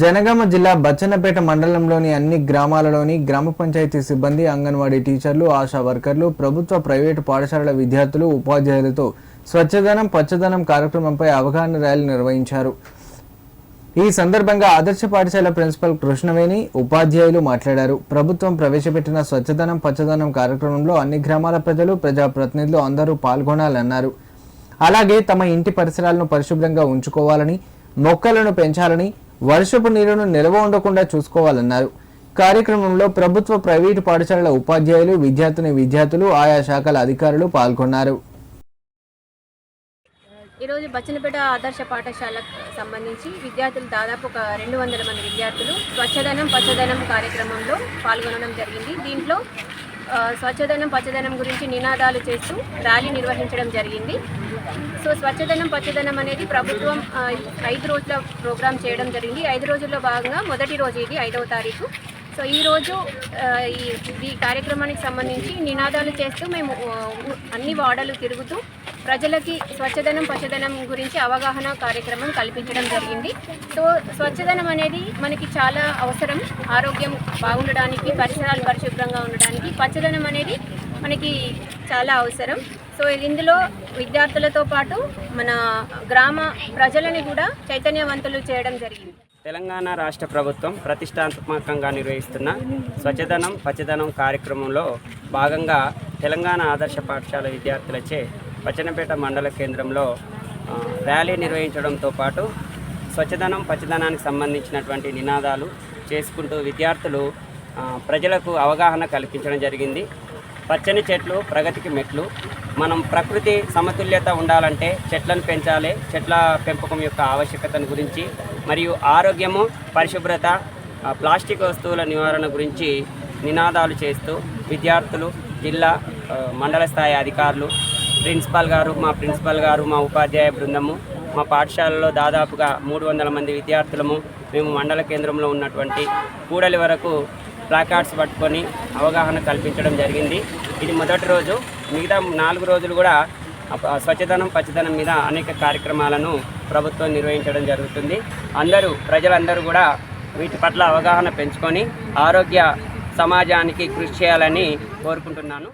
జనగామ జిల్లా బచ్చన్నపేట మండలంలోని అన్ని గ్రామాలలోని గ్రామ పంచాయతీ సిబ్బంది అంగన్వాడీ టీచర్లు ఆశా వర్కర్లు ప్రభుత్వ ప్రైవేటు పాఠశాలల విద్యార్థులు ఉపాధ్యాయులతో స్వచ్ఛదనం పచ్చదనం కార్యక్రమంపై అవగాహన ర్యాలీ నిర్వహించారు. ఈ సందర్భంగా ఆదర్శ పాఠశాల ప్రిన్సిపల్ కృష్ణవేణి ఉపాధ్యాయులు మాట్లాడారు. ప్రభుత్వం ప్రవేశపెట్టిన స్వచ్ఛదనం పచ్చదనం కార్యక్రమంలో అన్ని గ్రామాల ప్రజలు ప్రజాప్రతినిధులు అందరూ పాల్గొనాలన్నారు. అలాగే తమ ఇంటి పరిసరాలను పరిశుభ్రంగా ఉంచుకోవాలని మొక్కలను పెంచాలని వర్షపు నీరును నిల్వ ఉండకుండా చూసుకోవాలన్నారు. కార్యక్రమంలో ప్రభుత్వ ప్రైవేటు పాఠశాలల ఉపాధ్యాయులు విద్యార్థిని విద్యార్థులు ఆయా శాఖల అధికారులు పాల్గొన్నారు. ఈరోజు బచ్చనపేట ఆదర్శ పాఠశాలకు సంబంధించి విద్యార్థులు దాదాపు ఒక రెండు వందల మంది విద్యార్థులు స్వచ్ఛదనం పచ్చదనం కార్యక్రమంలో పాల్గొనడం జరిగింది. దీంట్లో స్వచ్ఛదనం పచ్చదనం గురించి నినాదాలు చేస్తూ ర్యాలీ నిర్వహించడం జరిగింది. సో స్వచ్ఛదనం పచ్చదనం అనేది ప్రభుత్వం ఐదు రోజుల ప్రోగ్రాం చేయడం జరిగింది. ఐదు రోజుల్లో భాగంగా మొదటి రోజు ఇది ఐదవ తారీఖు. సో ఈరోజు ఈ ఈ కార్యక్రమానికి సంబంధించి నినాదాలు చేస్తూ మేము అన్ని వాడలు తిరుగుతూ ప్రజలకి స్వచ్ఛదనం పచ్చదనం గురించి అవగాహన కార్యక్రమం కల్పించడం జరిగింది. సో స్వచ్ఛదనం అనేది మనకి చాలా అవసరం. ఆరోగ్యం బాగుండడానికి పరిసరాలు పరిశుభ్రంగా ఉండడానికి పచ్చదనం అనేది మనకి చాలా అవసరం. సో ఇందులో విద్యార్థులతో పాటు మన గ్రామ ప్రజలని కూడా చైతన్యవంతులు చేయడం జరిగింది. తెలంగాణ రాష్ట్ర ప్రభుత్వం ప్రతిష్టాత్మకంగా నిర్వహిస్తున్న స్వచ్ఛదనం పచ్చదనం కార్యక్రమంలో భాగంగా తెలంగాణ ఆదర్శ పాఠశాల విద్యార్థులచే పచ్చనపేట మండల కేంద్రంలో ర్యాలీ నిర్వహించడంతో పాటు స్వచ్ఛదనం పచ్చదనానికి సంబంధించినటువంటి నినాదాలు చేసుకుంటూ విద్యార్థులు ప్రజలకు అవగాహన కల్పించడం జరిగింది. పచ్చని చెట్లు ప్రగతికి మెట్లు. మనం ప్రకృతి సమతుల్యత ఉండాలంటే చెట్లను పెంచాలి. చెట్ల పెంపకం యొక్క ఆవశ్యకతను గురించి మరియు ఆరోగ్యము పరిశుభ్రత ప్లాస్టిక్ వస్తువుల నివారణ గురించి నినాదాలు చేస్తూ విద్యార్థులు జిల్లా మండల స్థాయి అధికారులు ప్రిన్సిపాల్ గారు మా ప్రిన్సిపాల్ గారు మా ఉపాధ్యాయ బృందము మా పాఠశాలలో దాదాపుగా మూడు వందల మంది విద్యార్థులము మేము మండల కేంద్రంలో ఉన్నటువంటి కూడలి వరకు ప్లాకార్డ్స్ పట్టుకొని అవగాహన కల్పించడం జరిగింది. ఇది మొదటి రోజు. మిగతా నాలుగు రోజులు కూడా అప- స్వచ్ఛదనం పచ్చదనం మీద అనేక కార్యక్రమాలను ప్రభుత్వం నిర్వహించడం జరుగుతుంది. అందరూ ప్రజలందరూ కూడా వీటి పట్ల అవగాహన పెంచుకొని ఆరోగ్య సమాజానికి కృషి చేయాలని కోరుకుంటున్నాను.